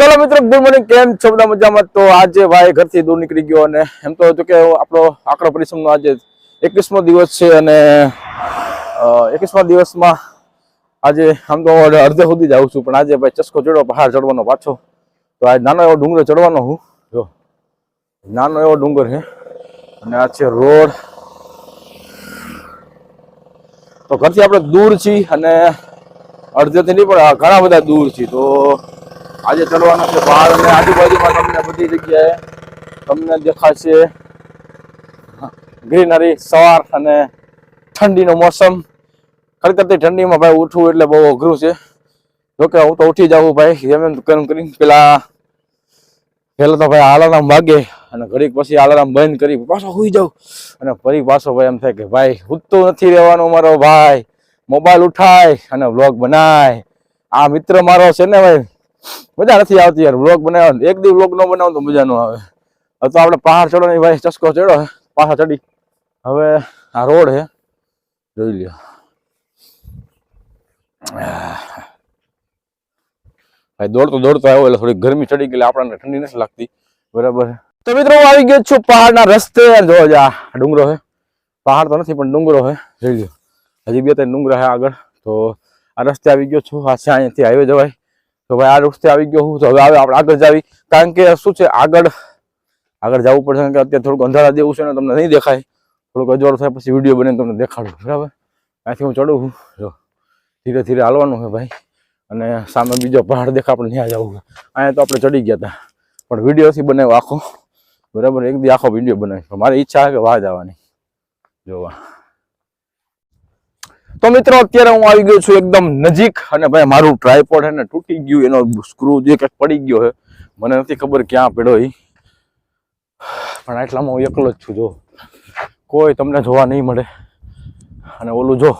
ચલો મિત્રો good morning કેમ છો બધા મજામાં? તો આજે ભાઈ ઘરથી દૂર નીકળી ગયો અને એમ તો હતું કે આપણો આકરો પરિશ્રમનો આજે એકવીસમો દિવસ છે અને એકવીસમા દિવસમાં આજે આમ તો અડધે સુધી જ આવું છું. પણ આજે ભાઈ ચસ્કો ચડ્યો, પહાડ ચડવાનો પાછો. તો આજે નાનો એવો ડુંગર ચડવાનો હું. જો, નાનો એવો ડુંગર છે. અને આ છે રોડ. તો ઘરથી આપણે દૂર છીએ અને અડધેથી નહીં, પણ ઘણા બધા દૂર છીએ. તો આજે ચડવાનું છે પહાડ અને આજુબાજુમાં તમને બધી જગ્યાએ તમને દેખાશે ગ્રીનરી, સવાર અને ઠંડીનો મોસમ. ખડખડતી ઠંડીમાં ભાઈ ઉઠવું એટલે બહુ અઘરું છે. જોકે હું તો ઉઠી જાઉં ભાઈ એમ એમ કેમ કરીને પેલા પેલા તો ભાઈ આલારામ વાગે અને ઘડીક પછી આલારામ બંધ કરી પાછો સુઈ જાઉં. અને ફરી પાછો ભાઈ એમ થાય કે ભાઈ ઉઠતું નથી રહેવાનું મારો ભાઈ મોબાઈલ ઉઠાય અને વ્લોગ બનાય. આ મિત્ર મારો છે ને ભાઈ મજા નથી આવતી યાર વ્લોગ બનાવ્યો એક દી વ્લોગ ન બનાવો તો મજા ન આવે. તો આપણે પહાડ ચડો ભાઈ, ચસ્કો ચડો પાછા ચડી. હવે આ રોડ હે, જોઈ લ્યો. ભાઈ, દોડતો દોડતો આવ્યો, એટલે થોડી ગરમી ચડી ગઈ આપણને ઠંડી નથી લાગતી. બરાબર તો મિત્રો, હું આવી ગયો છું પહાડના રસ્તે. જો, આ ડુંગરો હે. પહાડ તો નથી, પણ ડુંગરો હે. જોઈ લ્યો. હજી બે ત્રણ ડુંગરા હે આગળ. તો આ રસ્તે આવી ગયો છું. આ છે અહીંયાથી હાઈવે જવાય. તો ભાઈ આ રસ્તે આવી ગયો હું. તો હવે આપણે આગળ જાવી. કારણ કે શું છે, આગળ આગળ જવું પડશે કારણ કે અત્યારે થોડુંક અંધારા જેવું છે ને તમને નહીં દેખાય. થોડુંક અજવાળું થાય પછી વીડિયો બને તમને દેખાડું. બરાબર? ત્યાંથી હું ચડું જો, ધીરે ધીરે હાલવાનું છે ભાઈ. અને સામે બીજો પહાડ દેખા આપણે ત્યાં જવું અહીંયા તો આપણે ચડી ગયા હતા. પણ વિડીયોથી બનાવ્યો આખો. બરાબર? એક દી આખો વીડિયો બનાવ્યો. મારી ઈચ્છા છે કે વાહ જવાની. જોવા. તો મિત્રો, અત્યારે હું આવી ગયો છું એકદમ નજીક અને ભાઈ મારું ટ્રાયપોડ હે ને તૂટી ગયું, એનો સ્ક્રૂ જે કંઈક પડી ગયો છે, મને નથી ખબર ક્યાં પડ્યો એ પણ આટલામાં હું એકલો જ છું, જો. કોઈ તમને જોવા નહીં મળે. અને ઓલું જો,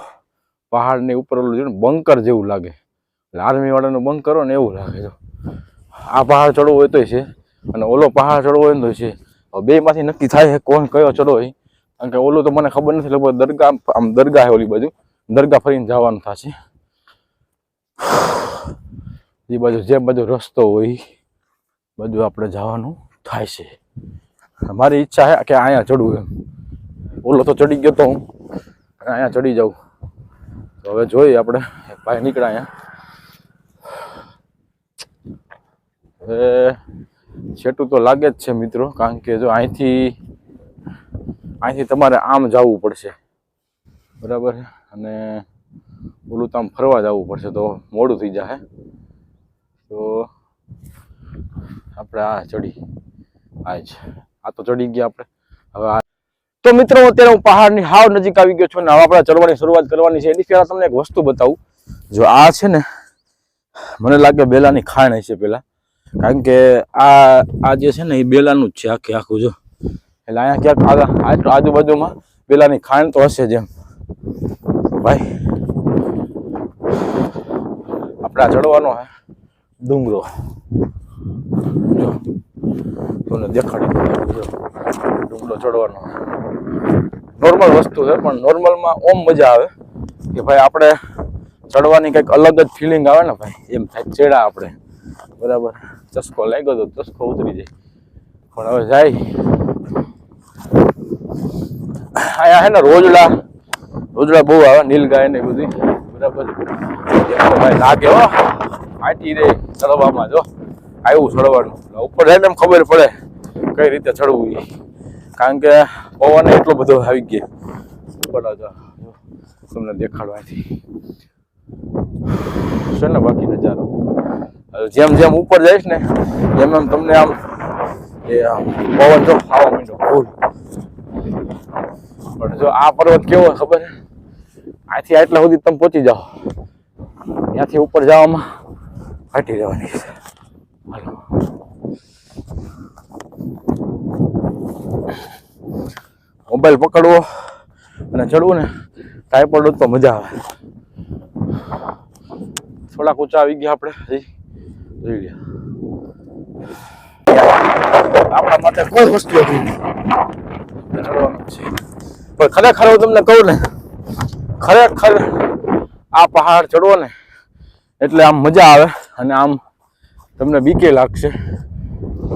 પહાડની ઉપર ઓલું જો બંકર જેવું લાગે. એટલે આર્મીવાળાનું બંકર હોય ને એવું લાગે, જો. આ પહાડ ચડવો હોય તોય છે. અને ઓલો પહાડ ચડવો હોય ને તોય છે. બે માંથી નક્કી થાય કોણ કયો ચડવો હોય. કારણ કે ઓલું તો મને ખબર નથી, લગભગ દરગાહ, આમ દરગાહ ઓલી બાજુ. દરગાહ ફરીને જવાનું થશે. એ બાજુ જે બાજુ રસ્તો હોય, બધું આપણે જવાનું થાય છે મારી ઈચ્છા છે કે અહીંયા ચડવું એમ. ઓલો તો ચડી ગયો તો હું અહીંયા ચડી જાઉં. તો હવે જોઈએ આપણે, ભાઈ નીકળ્યા અહીંયા. એ છેટું તો લાગે જ છે મિત્રો, કારણ કે જો અહીંથી અહીંથી તમારે આમ જવું પડશે. બરાબર છે? અને ઓલું તો ફરવા જવું પડશે તો મોડું થઈ જશે તો આપણે આ ચડી. આ જ. આ તો ચડી ગયા આપણે. હવે આ તો મિત્રો, અત્યારે હું પહાડની હાવ નજીક આવી ગયો છું ને હવે આપણે ચડવાની શરૂઆત કરવાની છે. એની પહેલાં તમને એક વસ્તુ બતાવું. જો આ છે ને, મને લાગે બેલાની ખાણ હશે પહેલાં કારણ કે આ આ જે છે ને, એ બેલાનું જ છે આખે આખું, જો. એટલે અહીંયા ક્યાંક આગળ આજુ- આજુબાજુમાં બેલાની ખાણ તો હશે જ એમ. ભાઈ. આપણે આ ચડવાનો હે. ડુંગરો. જો. તમને દેખાડી ડુંગરો ચડવાનો નોર્મલ વસ્તુ છે, પણ નોર્મલમાં ઓમ મજા આવે. કે ભાઈ આપણે ચડવાની કંઈક અલગ જ ફિલિંગ આવે ને ભાઈ. એમ થાય ચેડા આપણે. બરાબર. ચસ્કો લાગ્યો તો ચસ્કો ઉતરી જાય. પણ હવે જાય. અહીંયા હે ને રોજડા રોજડા બહુ આવે નીલગાય ને બધી. બરાબર ભાઈ, લાગે હો. આટી રે ચડવામાં, જો. આવ્યું ચડવાનું. ઉપર જાય ને એમ ખબર પડે કઈ રીતે ચડવું એ કારણ કે પવન એટલો બધો આવી ગયો. ઉપર જો. તમને દેખાડવાથી. છે ને બાકી નજારો? જેમ જેમ ઉપર જઈશ ને, એમ એમ તમને આમ એ પવન જો ખાવા માંડ્યો ફૂલ પણ જો આ પર્વત કેવો ખબર છે? આથી આટલા સુધી તમે પહોંચી જાઓ. ત્યાંથી ઉપર જવામાં ફાટી જવાની મોબાઈલ પકડવો અને ચડવું ને ટાઈપોડ તો મજા આવે. થોડાક ઊંચા આવી ગયા આપણે. જોઈ ગયા આપણા માટે કોઈ વસ્તુ હતી ચડવાનું છે. પણ ખરેખર હું તમને કહું ને ખરેખર આ પહાડ ચડવો ને એટલે આમ મજા આવે અને આમ તમને બીકે લાગશે.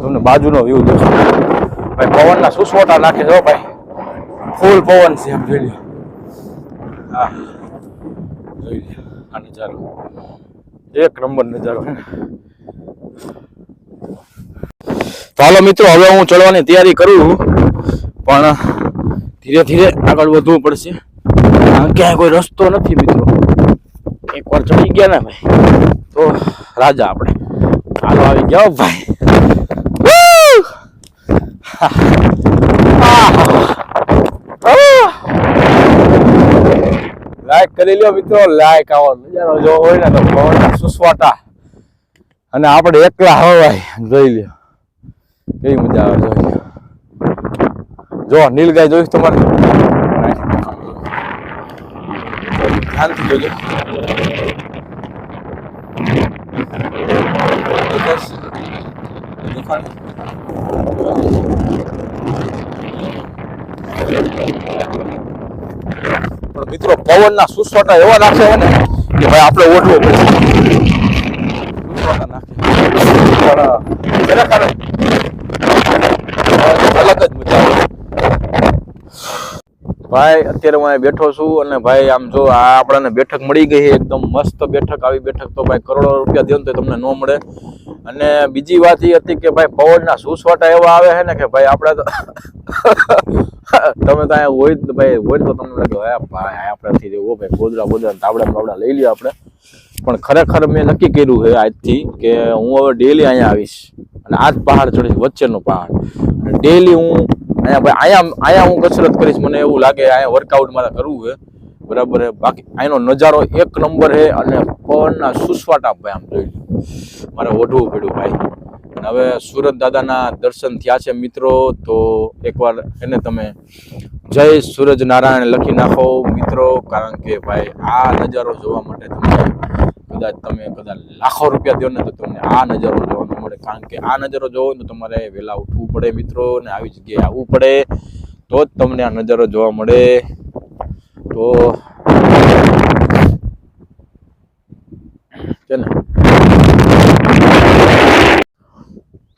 તમને બાજુનો વ્યૂ દેખો ભાઈ, પવનના સુસવોટા નાખે જો ભાઈ. ફૂલ પવન છે આમ જોઈ લો હા જોઈ લ્યો, આ નજારો. એક નંબર નજારો તો મિત્રો, હવે હું ચડવાની તૈયારી કરું પણ ધીરે ધીરે આગળ વધવું પડશે. ક્યાંય કોઈ રસ્તો નથી મિત્રો. એકવાર ચડી ગયા ને ભાઈ, તો રાજા આપણે. હાલો, આવી ગયા ભાઈ! લાઈક કરી લ્યો મિત્રો લાઈક આવો. નજારો જો હોય ને તો પવનના સુસવાટા. અને આપણે એકલા હવાય, જોઈ લ્યો. કેવી મજા આવે, જોઈ લ્યો. જો, નીલગાય જોઈશ તમારે? ધ્યાનથી જોજો. મિત્રો, પવનના સુસવાટા એવા નાખે છે ને કે ભાઈ આપણે ઓઢવો પડે. સુસવાટા નાખે પણ એના કારણે અલગ જ મજા આવે ભાઈ, અત્યારે હું અહીં બેઠો છું અને ભાઈ, આમ જો આ આપણને બેઠક મળી ગઈ એકદમ મસ્ત બેઠક. આવી બેઠક તો ભાઈ કરોડો રૂપિયા દે તો તમને ન મળે. અને બીજી વાત એ હતી કે ભાઈ, પવનના સુસવાટા એવા આવે છે ને કે ભાઈ, આપણે તો તમે તો અહીંયા હોય તો ભાઈ, હોય તો તમને લાગે, હા ભાઈ આપણાથી રહેવું ભાઈ, ગોદડા બોદડા તાવડા બાબડા લઈ લ્યો આપણે. પણ ખરેખર મેં નક્કી કર્યું છે આજથી કે હું હવે ડેલી અહીંયા આવીશ. અને આ જ પહાડ ચડીશ વચ્ચેનો પહાડ. અને ડેલી હું અહીંયા ભાઈ, અહીંયા અહીંયા હું કસરત કરીશ, મને એવું લાગે અહીંયા વર્કઆઉટ મારે કરવું છે. બરાબર છે. બાકી અહીંનો નજારો એક નંબર છે અને પવનના સુસવાટા ભાઈ આમ જોઈ મારે ઓઢવું પડ્યું ભાઈ. હવે સુરત દાદાના દર્શન થયા છે મિત્રો, તો એકવાર એને તમે જય સૂરજ નારાયણ લખી નાખો મિત્રો, કારણ કે ભાઈ આ નજારો જોવા માટે તમે કદાચ તમે કદાચ લાખો રૂપિયા દો ને તો તમને આ નજારો જોવા કારણ કે આ નજારો જોવો તો તમારે વહેલા ઉઠવું પડે મિત્રો ને આવી જગ્યાએ આવવું પડે. તો જ તમને આ નજારો જોવા મળે. તો છે ને?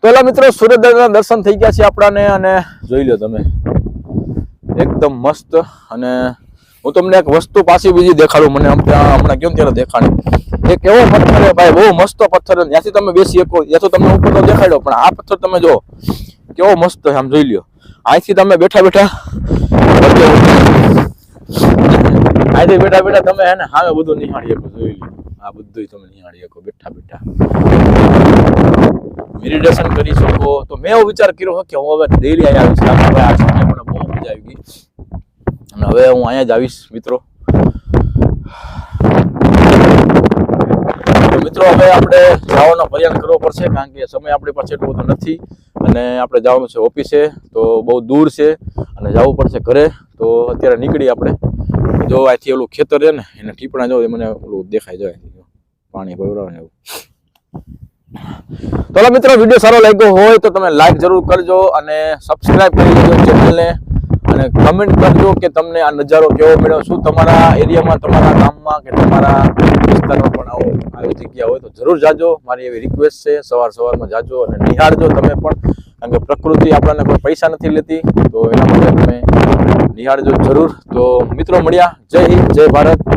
પેલા મિત્રો સુરત દર્શન થઈ ગયા છે આપણાને અને જોઈ લો તમે. એકદમ મસ્ત અને હું તમને એક વસ્તુ પાછી બીજી દેખાડું. મને હમણાં કેમ ત્યારે દેખાડી એક એવો પથ્થર છે ભાઈ, બહુ મસ્ત પથ્થર છે. ત્યાંથી તમે બેસી શકો. ત્યાં તો તમને ઉપર તો દેખાડ્યો, પણ આ પથ્થર તમે જો કેવો મસ્ત છે, આમ જોઈ લ્યો. અહીંથી તમે બેઠા બેઠા અહીંથી બેઠા બેઠા તમે એને હાવે બધું નિહાળી શકો, જોઈ લ્યો. આ બધું તમે નિહાળી શકો, બેઠા બેઠા. મેડિટેશન કરી શકો. તો મેં એવો વિચાર કર્યો કે હું હવે ડેલી અહીંયા આવીશ. આ મને બહુ મજા આવી ગઈ. અને હવે હું અહીંયા જ આવીશ, મિત્રો. મિત્રો, હવે આપણે જવાનો પ્રયાસ કરવો પડશે, કારણ કે સમય આપણી પાસે એટલો બધો નથી. અને આપણે જવાનું છે ઓફિસે, તો બહુ દૂર છે, અને જવું પડશે ઘરે. તો અત્યારે નીકળી આપણે. જો અહીંથી ઓલું ખેતર છે ને, એને ટીપણા જો મને ઓલું દેખાય જાય પાણી ભરવાનું એવું. તો મિત્રો, વીડિયો સારો લાગ્યો હોય તો તમે લાઈક જરૂર કરજો અને સબસ્ક્રાઈબ કરી દેજો ચેનલને. અને કમેન્ટ કરજો કે તમને આ નજારો કેવો મળ્યો, શું તમારા એરિયામાં, તમારા ગામમાં કે તમારા વિસ્તારમાં પણ આવો આવી જગ્યા હોય તો જરૂર જાજો. મારી એવી રિક્વેસ્ટ છે, સવાર સવારમાં જાજો અને નિહાળજો તમે પણ. કારણ કે પ્રકૃતિ આપણને કોઈ પૈસા નથી લેતી, તો એના માટે તમે નિહાળજો જરૂર. તો મિત્રો મળ્યા. જય હિન્દ, જય ભારત.